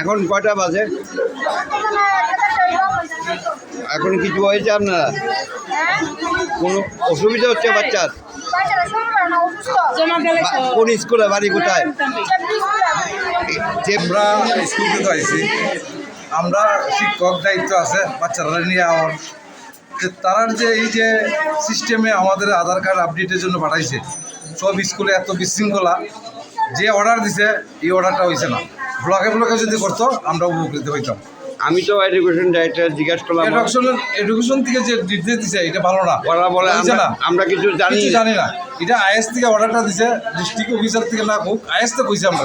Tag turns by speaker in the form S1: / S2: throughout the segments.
S1: এখন কয়টা বাজে? এখন কিছু হয়েছে আপনারা? কোনো অসুবিধা হচ্ছে বাচ্চার? কোন স্কুলে বাড়ি কোথায়?
S2: আমরা স্কুল থেকে আইছি আমরা শিক্ষক দায়িত্ব আছে বাচ্চারা নিয়ে আমার যে তারার যে এই যে সিস্টেমে আমাদের আধার কার্ড আপডেটের জন্য পাঠাইছে সব স্কুলে এত বিশৃঙ্খলা যে অর্ডার দিছে এই অর্ডারটা হয়েছে না। ব্লকে ব্লকে যদি করতো আমরা উপকৃত হইতাম।
S1: আমি তো এডুকেশন ডাইরেক্টর জিজ্ঞাসা করলাম
S2: এডুকেশনের এডুকেশন থেকে যে নির্দেশ দিছে এটা ভালো না।
S1: ওরা বলে আমরা
S2: না।
S1: আমরা কিছু জানি
S2: কিছু জানি না। এটা আইএস থেকে অর্ডারটা দিছে ডিস্ট্রিক্ট অফিসার থেকে না হোক আইএস তো কইছে আমরা।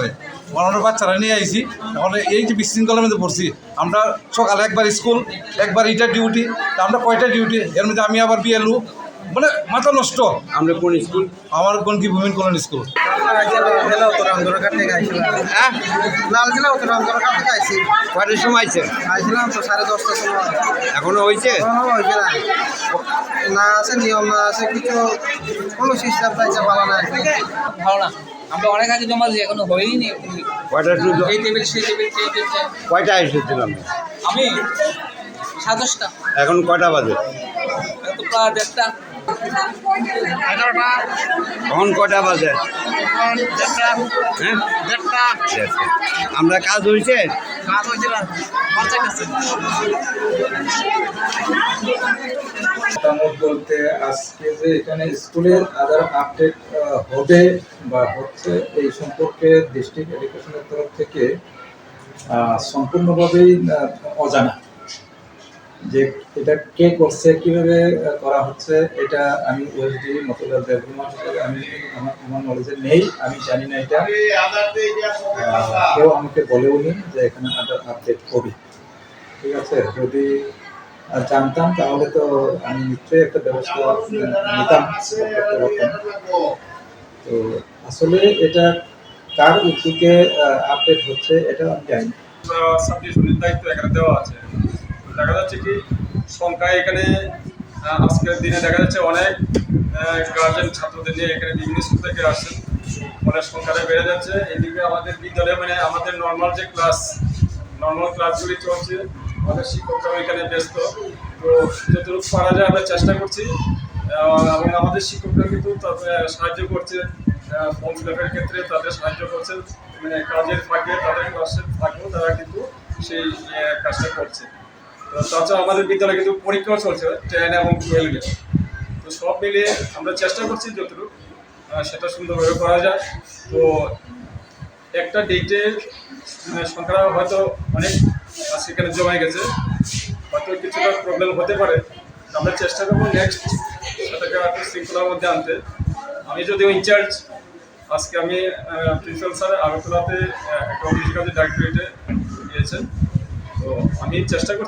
S2: বানানোর বাচ্চারা নিয়ে আইছি। এখন এই যে বিশৃঙ্খলার মধ্যে পড়ছি আমরা সকালে একবার স্কুল একবার ইটা ডিউটি তা আমরা কয়টা ডিউটি এর মধ্যে আমি আবার বিএলু মানে মাথা নষ্ট।
S1: আমরা কোন স্কুল?
S2: আমার কোন কি ভূমিন কোন স্কুল?
S1: হ্যাঁ
S3: আইছি
S1: কয়টার সময় আছে
S3: আইছিলাম তো সাড়ে দশটার সময়
S1: এখনও হয়েছে?
S3: হয়েছে না না আছে নিয়ম না আছে কিছু কোনো সিস্টেম পাইছে ভালো না।
S4: ভালো না আমরা অনেক আগে জমা দিই এখনও হয়ই নি
S1: কয়টা
S4: এই টেবিল সেই টেবিল সেই টেবিল
S1: কয়টা এসেছিলাম?
S4: আমি সাতাশটা।
S1: এখন কয়টা বাজে?
S4: এত প্রায় দেড়টা।
S1: এখন বাজে?
S4: দেড়টা।
S1: হ্যাঁ?
S4: দেড়টা।
S1: আচ্ছা। আমরা কাজ হয়েছে
S4: কাজ
S5: মতামত বলতে আজকে যে এখানে স্কুলের আধার আপডেট হবে বা হচ্ছে এই সম্পর্কে ডিস্ট্রিক্ট এডুকেশনের তরফ থেকে আহ, সম্পূর্ণভাবেই আহ, অজানা। যে এটা কে করছে, কীভাবে করা হচ্ছে, এটা আমি ওএসডি মতলাল দেবকুমার আমি আমার নলেজে নেই, আমি জানি না এটা কেউ আমাকে বলেও নি যে এখানে আধার আপডেট হবে ঠিক আছে যদি জানতাম তাহলে তো আমি নিশ্চয়ই একটা ব্যবস্থা নিতাম। তো আসলে এটা কার উদ্যোগে আপডেট হচ্ছে, এটা আমি জানি।
S6: দায়িত্ব এখানে দেওয়া আছে দেখা যাচ্ছে কি, সংখ্যায় এখানে আজকের দিনে দেখা যাচ্ছে অনেক গার্জেন ছাত্রদের নিয়ে এখানে বিভিন্ন স্কুল থেকে আসছেন অনেক সংখ্যাটা বেড়ে যাচ্ছে। এদিকে আমাদের বিদ্যালয়ে মানে আমাদের নর্মাল যে ক্লাস নর্মাল ক্লাসগুলি চলছে, আমাদের শিক্ষকরাও এখানে ব্যস্ত। তো যতটুকু পারা যায় আমরা চেষ্টা করছি এবং আমাদের শিক্ষকরা কিন্তু সাহায্য করছে ফর্ম ফিল ক্ষেত্রে তাদের সাহায্য করছেন। মানে কাজের ফাঁকে, তাদের ক্লাসের ফাঁকেও তারা কিন্তু সেই কাজটা করছে। তো তাছাড়া আমাদের বিদ্যালয়ে কিন্তু পরীক্ষাও চলছে টেন এবং টুয়েলভে তো সব মিলিয়ে আমরা চেষ্টা করছি যতটুকু সেটা সুন্দরভাবে করা যায় তো একটা ডেটে সংখ্যা হয়তো অনেক সেখানে জমে গেছে। হয়তো কিছুটা প্রবলেম হতে পারে। আমরা চেষ্টা করব নেক্সট সেটাকে একটু শৃঙ্খলার মধ্যে আনতে। আমি যদিও ইনচার্জ আজকে আমি প্রিন্সিপাল স্যার আগরতলাতে একটা অফিসের কাছে ডাক্তারেটে গিয়েছেন। তো আমি চেষ্টা করছি